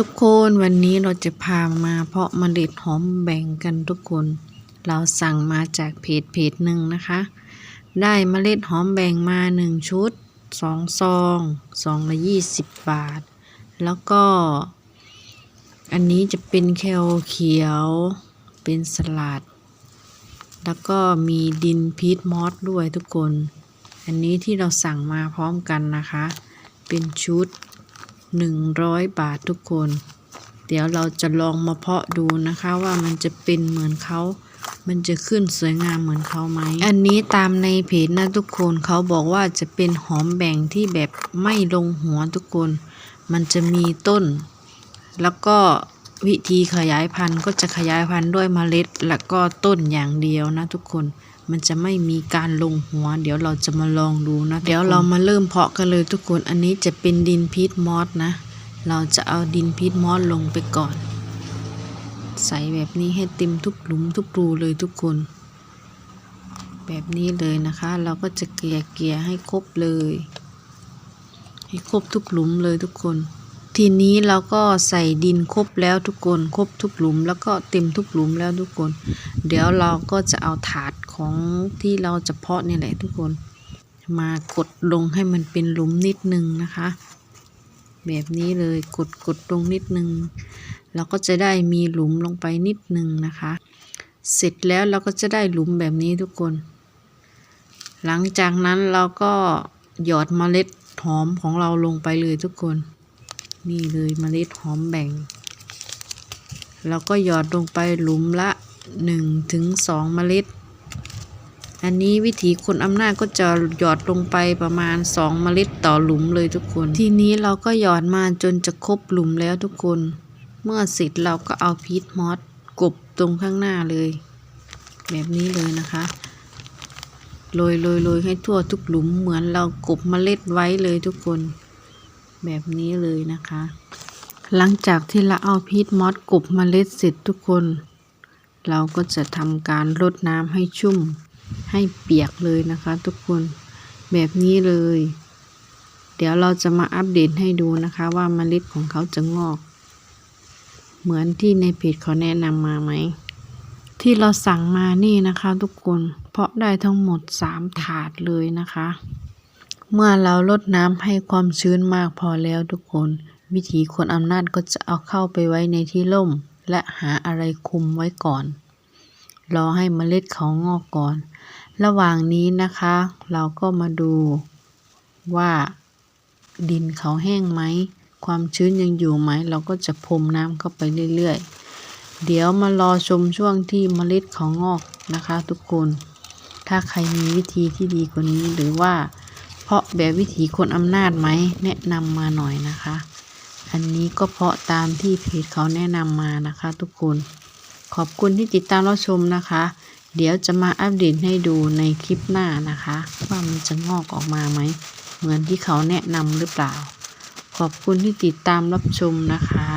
ทุกคนวันนี้เราจะพามาเพาะเมล็ดหอมแบ่งกันทุกคน เราสั่งมาจากเพจเพจหนึ่งนะคะ ได้เมล็ดหอมแบ่งมาหนึ่งชุดสองซองซองละยี่สิบบาท แล้วก็ อันนี้จะเป็นแคลเขียว เป็นสลัด แล้วก็มีดินพีทมอสด้วยทุกคน อันนี้ที่เราสั่งมาพร้อมกันนะคะ เป็นชุด 100 บาททุกคน เดี๋ยวเราจะลองมาเพาะดูนะคะว่ามันจะเป็นเหมือนเขา มันจะขึ้นสวยงามเหมือนเขาไหม อันนี้ตามในเพจนะทุกคนเขาบอกว่าจะเป็นหอมแบ่งที่แบบไม่ลงหัวทุกคน มันจะมีต้น แล้วก็วิธีขยายพันธุ์ก็จะขยายพันธุ์ด้วยเมล็ด แล้วก็ต้นอย่างเดียวนะทุกคน มันจะไม่มีการลงหัว เดี๋ยวเราจะมาลองดูนะ เดี๋ยวเรามาเริ่มเพาะกันเลยทุกคน อันนี้จะเป็นดินพีทมอสนะ เราจะเอาดินพีทมอสลงไปก่อน ใส่แบบนี้ให้เต็มทุกหลุมทุกรูเลยทุกคน แบบนี้เลยนะคะ เราก็จะเกลี่ยเกลี่ยให้ครบเลย ให้ครบทุกหลุมเลยทุกคน ทีนี้เราก็ใส่ดินครบแล้วทุกคนครบทุกหลุม แล้วก็เต็มทุกหลุมแล้วทุกคน เดี๋ยวเราก็จะเอาถาดของที่เราจะเพาะนี่แหละทุกคน มากดลงให้มันเป็นหลุมนิดนึงนะคะ แบบนี้เลยกดกดลงนิดนึงเราก็จะได้มีหลุมลงไปนิดนึงนะคะ เสร็จแล้วเราก็จะได้หลุมแบบนี้ทุกคน หลังจากนั้นเราก็หยอดเมล็ดหอมของเราลงไปเลยทุกคน นี่เลยเมล็ดหอมแบ่งเราก็หยอดลงไปหลุมละ1ถึงเมล็ด อันนี้วิธีคนอำนาจก็จะหยอดลงไปประมาณ 2 เมล็ดต่อหลุมเลยทุกคน ทีนี้เราก็หยอดมาจนจะครบหลุมแล้วทุกคน เมื่อเสร็จเราก็เอาพีทมอสกบตรงข้างหน้าเลย แบบนี้เลยนะคะโรยโรยโรยให้ทั่วทุกหลุมเหมือนเรากบเมล็ดไว้เลยทุกคน แบบนี้เลยนะคะ หลังจากที่เราเอาพีทมอสกบเมล็ดเสร็จทุกคน เราก็จะทำการรดน้ำให้ชุ่มให้เปียกเลยนะคะทุกคนแบบนี้เลย เดี๋ยวเราจะมาอัปเดตให้ดูนะคะว่าเมล็ดของเขาจะงอก เหมือนที่ในเพจเขาแนะนำมาไหม ที่เราสั่งมานี่นะคะทุกคน เพราะได้ทั้งหมดสามถาดเลยนะคะ เมื่อเราลดน้ำให้ความชื้นมากพอแล้วทุกคน วิธีคนอำนาจก็จะเอาเข้าไปไว้ในที่ร่ม และหาอะไรคุมไว้ก่อน รอให้เมล็ดเขางอกก่อน ระหว่างนี้นะคะ เราก็มาดูว่าดินเขาแห้งไหม ความชื้นยังอยู่ไหม เราก็จะพรมน้ำเข้าไปเรื่อยๆ เดี๋ยวมารอชมช่วงที่เมล็ดเขางอกนะคะ ทุกคน ถ้าใครมีวิธีที่ดีกว่านี้หรือว่า เพาะแบบวิถีคนอำนาจไหมแนะนำมาหน่อยนะคะ อันนี้ก็เพาะตามที่เพจเขาแนะนำมานะคะ ทุกคนขอบคุณที่ติดตามรับชมนะคะ เดี๋ยวจะมาอัปเดตให้ดูในคลิปหน้านะคะ ว่ามันจะงอกออกมาไหมเหมือนที่เขาแนะนำหรือเปล่า ขอบคุณที่ติดตามรับชมนะคะ